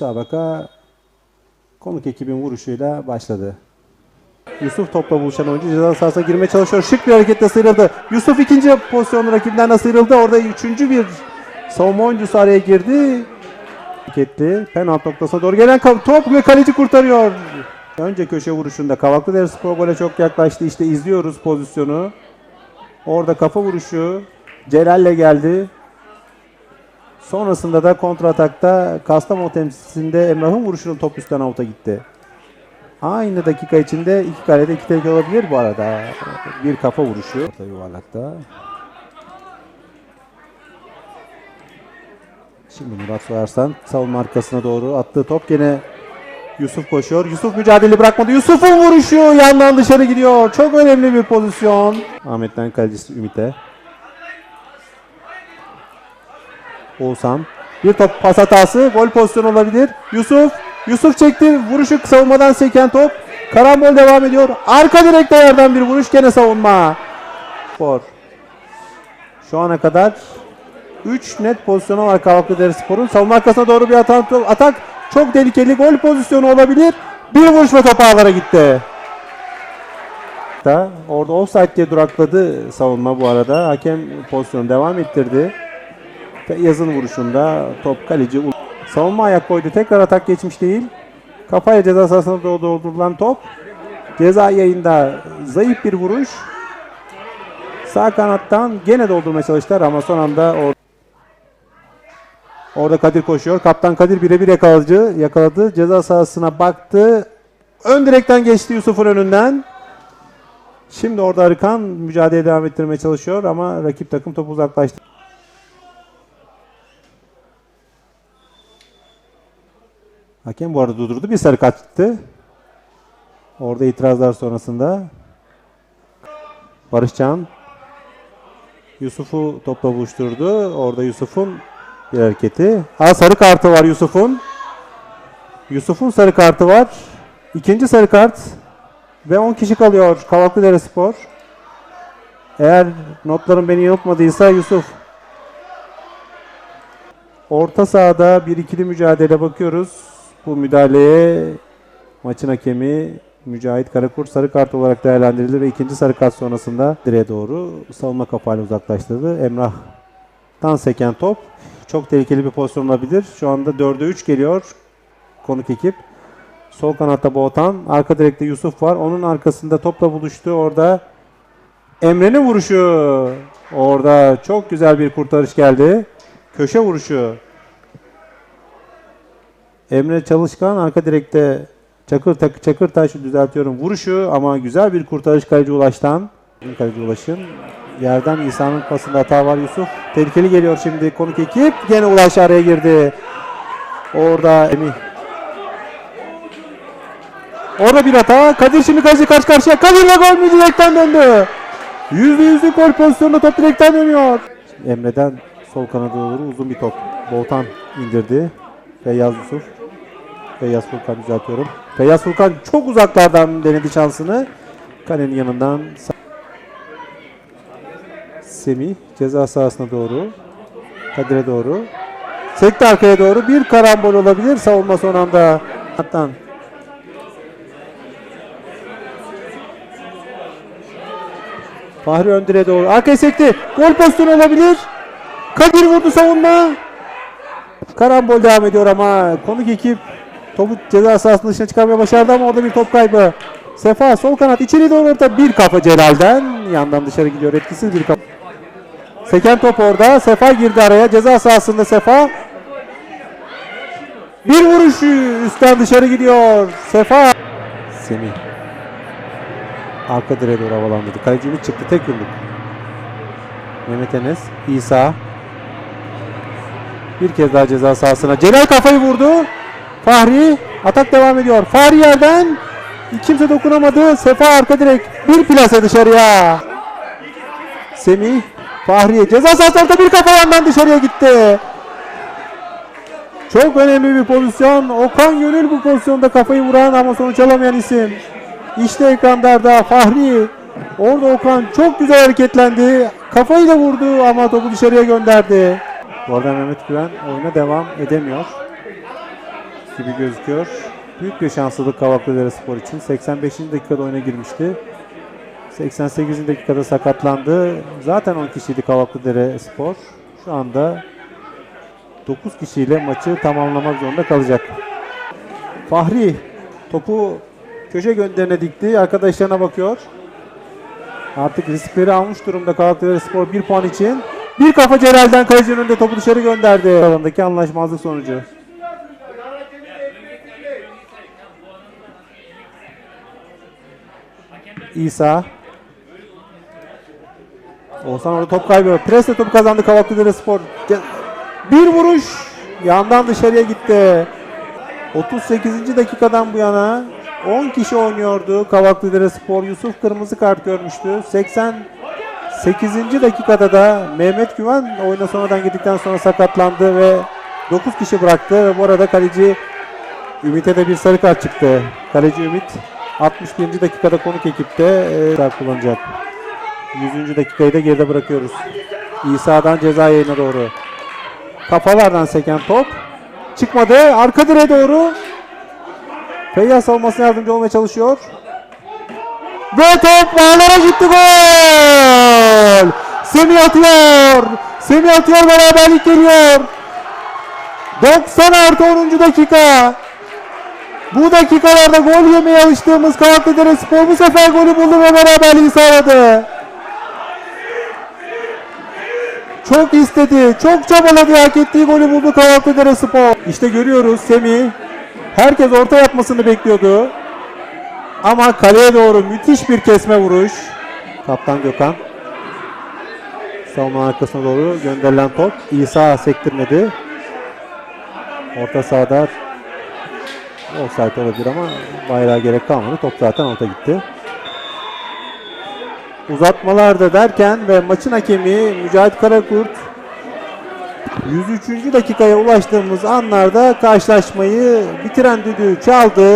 Müsabaka konuk ekibin vuruşuyla başladı. Yusuf topla buluşan oyuncu ceza sahasına girmeye çalışıyor. Şık bir hareketle sıyrıldı. Yusuf ikinci pozisyonda rakibinden de sıyrıldı. Orada üçüncü bir savunma oyuncusu araya girdi. Hareketli. Penaltı noktasına doğru gelen top ve kaleci kurtarıyor. Önce köşe vuruşunda Kavaklıdere Spor gole çok yaklaştı. İşte izliyoruz pozisyonu. Orada kafa vuruşu Celal'le geldi. Sonrasında da kontratakta Kastamonu temsilcisinde Emrah'ın vuruşunun top üstten avuta gitti. Aynı dakika içinde iki kalede iki tehlike olabilir bu arada. Bir kafa vuruşu. Yuvarlakta. Şimdi Murat Soyarsan savunma arkasına doğru attığı top gene Yusuf koşuyor. Yusuf mücadele bırakmadı. Yusuf'un vuruşu yandan dışarı gidiyor. Çok önemli bir pozisyon. Ahmet'ten kalecisi Ümit'e. Oğuzhan. Bir top pas hatası. Gol pozisyonu olabilir. Yusuf. Yusuf çekti. Vuruşu savunmadan seken top. Karambol devam ediyor. Arka direkte yerden bir vuruş. Gene savunma. Spor. Şu ana kadar 3 net pozisyonu var Kavaklıdere Spor'un. Savunma arkasına doğru bir atak, atak. Çok tehlikeli gol pozisyonu olabilir. Bir vuruş ve top ağlara gitti. Da orada offside diye durakladı savunma bu arada. Hakem pozisyonu devam ettirdi. Yazın vuruşunda top kaleci savunma ayak koydu. Tekrar atak geçmiş değil. Kafaya ceza sahasına doğru doldurulan top. Ceza yayında zayıf bir vuruş. Sağ kanattan gene doldurmaya çalıştılar ama son anda or- orada Kadir koşuyor. Kaptan Kadir birebir yakaladı. yakaladı. Ceza sahasına baktı. Ön direkten geçti Yusuf'un önünden. Şimdi orada Arıkan mücadele devam ettirmeye çalışıyor ama rakip takım topu uzaklaştı. Hakem bu arada durdurdu. Bir sarı kart çıktı. Orada itirazlar sonrasında Barışcan Yusuf'u topla buluşturdu. Orada Yusuf'un bir hareketi. Aa, sarı kartı var Yusuf'un. Yusuf'un sarı kartı var. İkinci sarı kart. Ve 10 kişi kalıyor Kavaklıdere Spor. Eğer notlarım beni yanıltmadıysa Yusuf Orta sahada bir ikili mücadele bakıyoruz. Bu müdahaleye maçın hakemi Mücahit Karakurt sarı kart olarak değerlendirildi ve ikinci sarı kart sonrasında direğe doğru savunma kapağıyla uzaklaştırdı. Emrah'tan seken top çok tehlikeli bir pozisyon olabilir. Şu anda 4'e 3 geliyor konuk ekip. Sol kanatta Boğatan, arka direkte Yusuf var. Onun arkasında topla buluştu. Orada Emre'nin vuruşu. Orada çok güzel bir kurtarış geldi. Köşe vuruşu. Emre Çalışkan arka direkte Çakır tak Çakırtaş'ı düzeltiyorum. Vuruşu ama güzel bir kurtarış kaleci Ulaş'tan. Kaleci Ulaş'ın yerden İsa'nın pasında hata var Yusuf. Tehlikeli geliyor şimdi konuk ekip. Gene Ulaş araya girdi. Orada Emi. Orada bir hata. Kadir şimdi kaleci karşı karşıya. Kadir'le gol mü direkten döndü. Yüzde yüzlük gol pozisyonunda top direkten dönüyor. Emre'den sol kanada doğru uzun bir top. Boltan indirdi. Feyyaz Yusuf. Feyyaz Furkan düzeltiyorum. Feyyaz Furkan çok uzaklardan denedi şansını. Kalenin yanından Semih ceza sahasına doğru. Kadir'e doğru. Sekti arkaya doğru. Bir karambol olabilir. Savunma son anda. Hatta Fahri Öndir'e doğru. Arkaya sekti. Gol pozisyonu olabilir. Kadir vurdu savunma. Karambol devam ediyor ama konuk ekip topu ceza sahasının dışına çıkarmaya başardı ama orada bir top kaybı. Sefa sol kanat içeri doğru orta bir kafa Celal'den. Yandan dışarı gidiyor etkisiz bir kafa. Seken top orada. Sefa girdi araya. Ceza sahasında Sefa. Bir vuruş üstten dışarı gidiyor. Sefa. Semih. Arka direğe doğru havalandırdı. Kaleci Ümit çıktı. Tek yumruk. Mehmet Enes. İsa. Bir kez daha ceza sahasına. Celal kafayı vurdu. Fahri. Atak devam ediyor. Fahri yerden. Kimse dokunamadı. Sefa arka direk. Bir plase dışarıya. Semih. Fahri. Ceza sahasında bir kafa yandan dışarıya gitti. Çok önemli bir pozisyon. Okan Gönül bu pozisyonda kafayı vuran ama sonuç alamayan isim. İşte ekranlarda Fahri. Orada Okan çok güzel hareketlendi. Kafayı da vurdu ama topu dışarıya gönderdi. Bu arada Mehmet Güven oyuna devam edemiyor. Gibi gözüküyor. Büyük bir şanslılık Kavaklıdere Spor için. 85. dakikada oyuna girmişti. 88. dakikada sakatlandı. Zaten 10 kişiydi Kavaklıdere Spor. Şu anda 9 kişiyle maçı tamamlamak zorunda kalacak. Fahri topu köşe gönderine dikti. Arkadaşlarına bakıyor. Artık riskleri almış durumda Kavaklıdere Spor 1 puan için. Bir kafa Celal'den kalecinin önünde topu dışarı gönderdi. Alandaki anlaşmazlık sonucu. İsa. Oğuzhan orada top kaybı. Presle topu kazandı Kavaklıdere Spor. Bir vuruş. Yandan dışarıya gitti. 38. dakikadan bu yana 10 kişi oynuyordu Kavaklıdere Spor. Yusuf kırmızı kart görmüştü. 88. dakikada da Mehmet Güven oyuna sonradan girdikten sonra sakatlandı ve 9 kişi bıraktı. Ve bu arada kaleci Ümit'e de bir sarı kart çıktı. Kaleci Ümit 61. dakikada konuk ekipte e, kullanacak. 100. dakikayı da geride bırakıyoruz. İsa'dan ceza yayına doğru. Kafalardan seken top. Çıkmadı. Arka direğe doğru. Feyyaz savunmasına yardımcı olmaya çalışıyor. Ve top bağlara gitti gol. Semih atıyor. Semih atıyor beraberlik geliyor. 90 artı 10. dakika. Bu dakikalarda gol yemeye alıştığımız Kavaklıdere Spor bu sefer golü buldu ve beraberliği sağladı. Çok istedi, çok çabaladı, hak ettiği golü buldu Kavaklıdere Spor. İşte görüyoruz Semih. Herkes orta yapmasını bekliyordu. Ama kaleye doğru müthiş bir kesme vuruş. Kaptan Gökhan. Savunma arkasına doğru gönderilen top. İsa sektirmedi. Orta sahada offside olabilir ama bayrağa gerek kalmadı. Top zaten orta gitti. Uzatmalarda derken ve maçın hakemi Mücahit Karakurt 103. dakikaya ulaştığımız anlarda karşılaşmayı bitiren düdüğü çaldı.